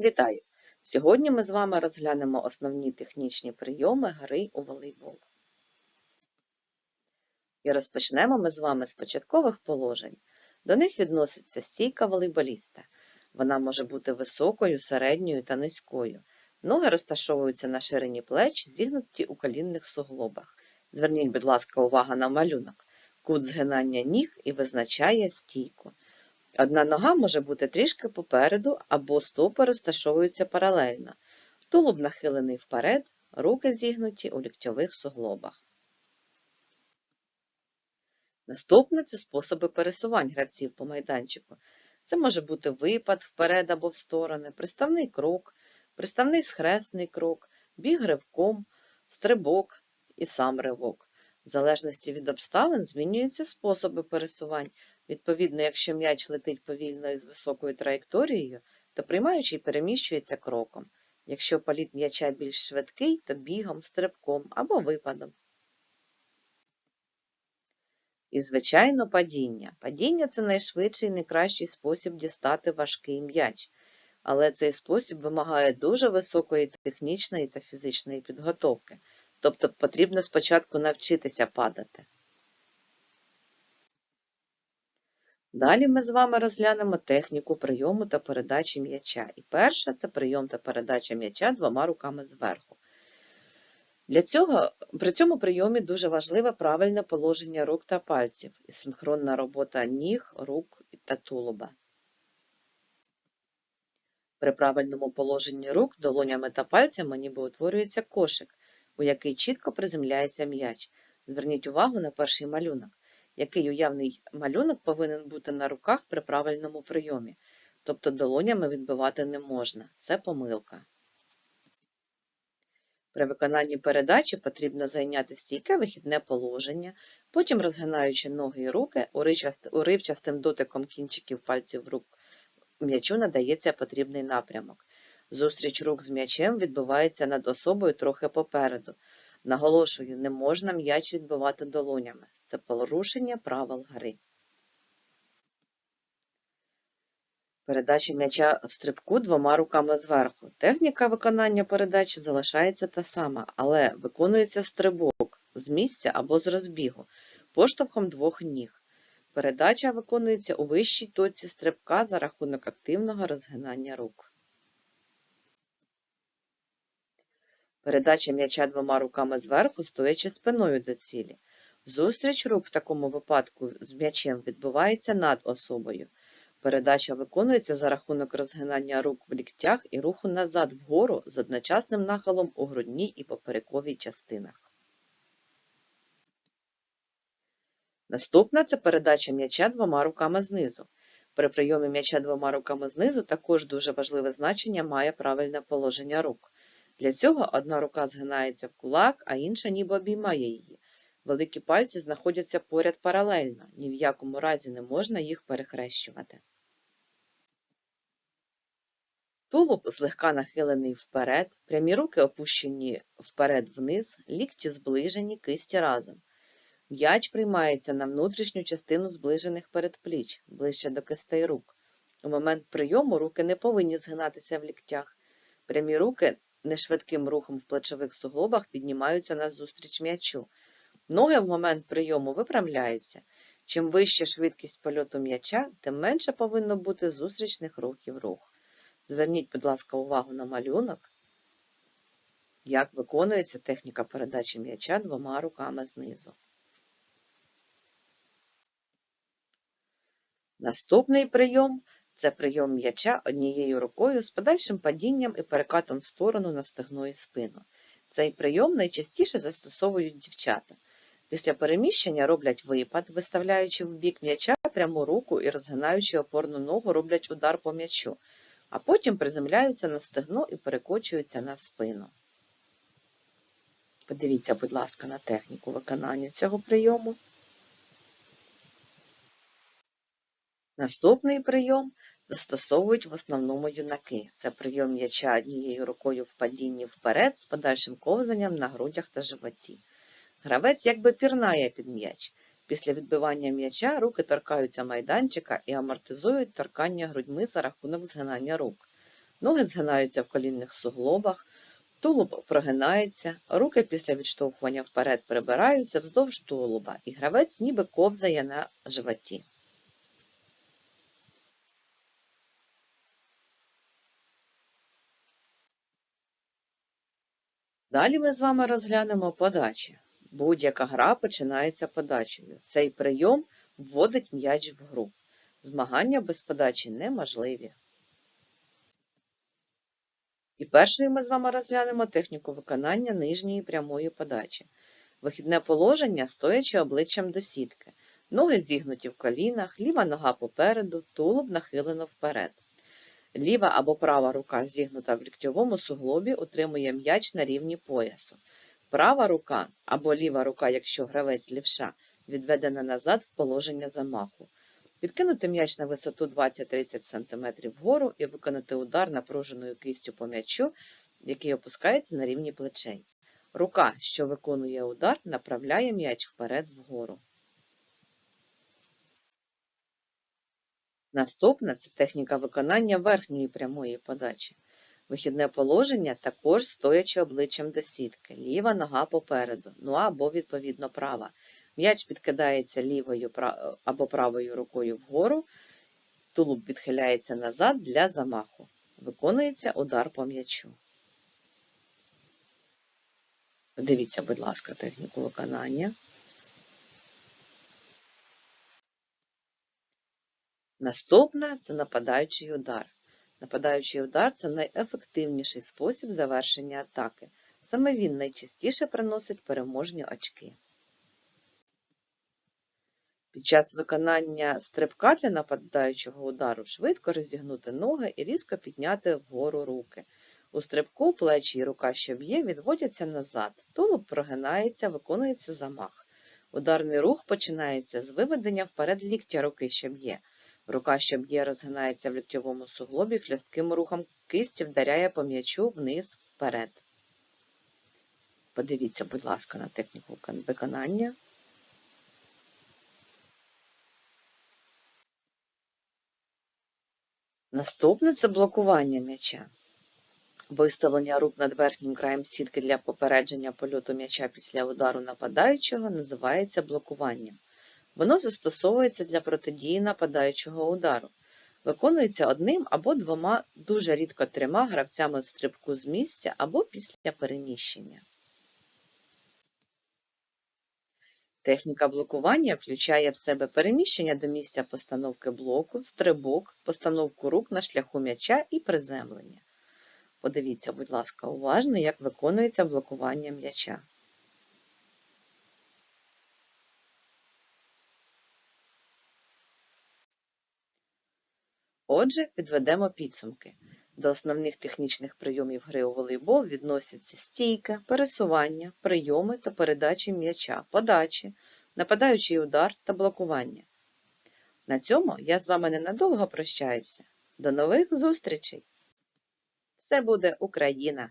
Вітаю! Сьогодні ми з вами розглянемо основні технічні прийоми гри у волейбол. І розпочнемо ми з вами з початкових положень. До них відноситься стійка волейболіста. Вона може бути високою, середньою та низькою. Ноги розташовуються на ширині плеч, зігнуті у колінних суглобах. Зверніть, будь ласка, увагу на малюнок. Кут згинання ніг і визначає стійку. Одна нога може бути трішки попереду або стопи розташовуються паралельно. Тулуб нахилений вперед, руки зігнуті у ліктьових суглобах. Наступне це способи пересувань гравців по майданчику. Це може бути випад вперед або в сторони, приставний крок, приставний схресний крок, біг ривком, стрибок і сам ривок. В залежності від обставин змінюються способи пересувань. Відповідно, якщо м'яч летить повільно і з високою траєкторією, то приймаючий переміщується кроком. Якщо політ м'яча більш швидкий, то бігом, стрибком або випадом. І, звичайно, падіння. Падіння це найшвидший і найкращий спосіб дістати важкий м'яч. Але цей спосіб вимагає дуже високої технічної та фізичної підготовки. Тобто потрібно спочатку навчитися падати. Далі ми з вами розглянемо техніку прийому та передачі м'яча. І перша це прийом та передача м'яча двома руками зверху. Для цього, При цьому прийомі дуже важливе правильне положення рук та пальців і синхронна робота ніг, рук та тулуба. При правильному положенні рук долонями та пальцями ніби утворюється кошик, у який чітко приземляється м'яч. Зверніть увагу на перший малюнок який уявний малюнок повинен бути на руках при правильному прийомі, тобто долонями відбивати не можна. Це помилка. При виконанні передачі потрібно зайняти стійке вихідне положення, потім розгинаючи ноги і руки, уривчастим дотиком кінчиків пальців рук м'ячу надається потрібний напрямок. Зустріч рук з м'ячем відбувається над особою трохи попереду. Наголошую, не можна м'яч відбивати долонями. Це порушення правил гри. Передача м'яча в стрибку двома руками зверху. Техніка виконання передачі залишається та сама, але виконується стрибок з місця або з розбігу, поштовхом двох ніг. Передача виконується у вищій точці стрибка за рахунок активного розгинання рук. Передача м'яча двома руками зверху, стоячи спиною до цілі. Зустріч рук в такому випадку з м'ячем відбувається над особою. Передача виконується за рахунок розгинання рук в ліктях і руху назад вгору з одночасним нахилом у грудній і поперековій частинах. Наступна це передача м'яча двома руками знизу. При прийомі м'яча двома руками знизу також дуже важливе значення має правильне положення рук. Для цього одна рука згинається в кулак, а інша ніби обіймає її. Великі пальці знаходяться поряд паралельно, ні в якому разі не можна їх перехрещувати. Тулуб злегка нахилений вперед, прямі руки опущені вперед-вниз, лікті зближені, кисті разом. М'яч приймається на внутрішню частину зближених передпліч, ближче до кистей рук. У момент прийому руки не повинні згинатися в ліктях. Прямі руки нешвидким рухом в плечових суглобах піднімаються назустріч м'ячу. Ноги в момент прийому випрямляються. Чим вища швидкість польоту м'яча, тим менше повинно бути зустрічних рухів рух. Зверніть, будь ласка, увагу на малюнок, як виконується техніка передачі м'яча двома руками знизу. Наступний прийом це прийом м'яча однією рукою з подальшим падінням і перекатом в сторону на стегно і спину. Цей прийом найчастіше застосовують дівчата. Після переміщення роблять випад, виставляючи в бік м'яча пряму руку і розгинаючи опорну ногу, роблять удар по м'ячу, а потім приземляються на стегно і перекочуються на спину. Подивіться, будь ласка, на техніку виконання цього прийому. Наступний прийом застосовують в основному юнаки. Це прийом м'яча однією рукою в падінні вперед з подальшим ковзанням на грудях та животі. Гравець якби пірнає під м'яч. Після відбивання м'яча руки торкаються майданчика і амортизують торкання грудьми за рахунок згинання рук. ноги згинаються в колінних суглобах, тулуб прогинається, руки після відштовхування вперед прибираються вздовж тулуба, і гравець ніби ковзає на животі. Далі ми з вами розглянемо подачі. Будь-яка гра починається подачею. Цей прийом вводить м'яч в гру. Змагання без подачі неможливі. І першою ми з вами розглянемо техніку виконання нижньої прямої подачі. Вихідне положення стоячи обличчям до сітки. Ноги зігнуті в колінах, ліва нога попереду, тулуб нахилено вперед. Ліва або права рука зігнута в ліктьовому суглобі утримує м'яч на рівні поясу. Права рука або ліва рука, якщо гравець лівша, відведена назад в положення замаху. Підкинути м'яч на висоту 20-30 см вгору і виконати удар напруженою кистю по м'ячу, який опускається на рівні плечей. Рука, що виконує удар, направляє м'яч вперед вгору. Наступна це техніка виконання верхньої прямої подачі. Вихідне положення також стоячи обличчям до сітки, ліва нога попереду, ну або відповідно права. М'яч підкидається лівою або правою рукою вгору, тулуб відхиляється назад для замаху. Виконується удар по м'ячу. Подивіться, будь ласка, техніку виконання. Наступна це нападаючий удар. Нападаючий удар це найефективніший спосіб завершення атаки. Саме він найчастіше приносить переможні очки. Під час виконання стрибка для нападаючого удару швидко розігнути ноги і різко підняти вгору руки. У стрибку плечі і рука, що б'є, відводяться назад, тулуб прогинається, виконується замах. Ударний рух починається з виведення вперед ліктя руки, що б'є. Рука, що б'є, розгинається в ліктьовому суглобі, хлястким рухом кисті вдаряє по м'ячу вниз вперед. Подивіться, будь ласка, на техніку виконання. Наступне це блокування м'яча. Виставлення рук над верхнім краєм сітки для попередження польоту м'яча після удару нападаючого називається блокуванням. Воно застосовується для протидії нападаючого удару. Виконується одним або двома, дуже рідко трьома гравцями в стрибку з місця або після переміщення. Техніка блокування включає в себе переміщення до місця постановки блоку, стрибок, постановку рук на шляху м'яча і приземлення. Подивіться, будь ласка, уважно, як виконується блокування м'яча. Отже, підведемо підсумки. До основних технічних прийомів гри у волейбол відносяться стійка, пересування, прийоми та передачі м'яча, подачі, нападаючий удар та блокування. На цьому я з вами ненадовго прощаюся. До нових зустрічей! Все буде Україна!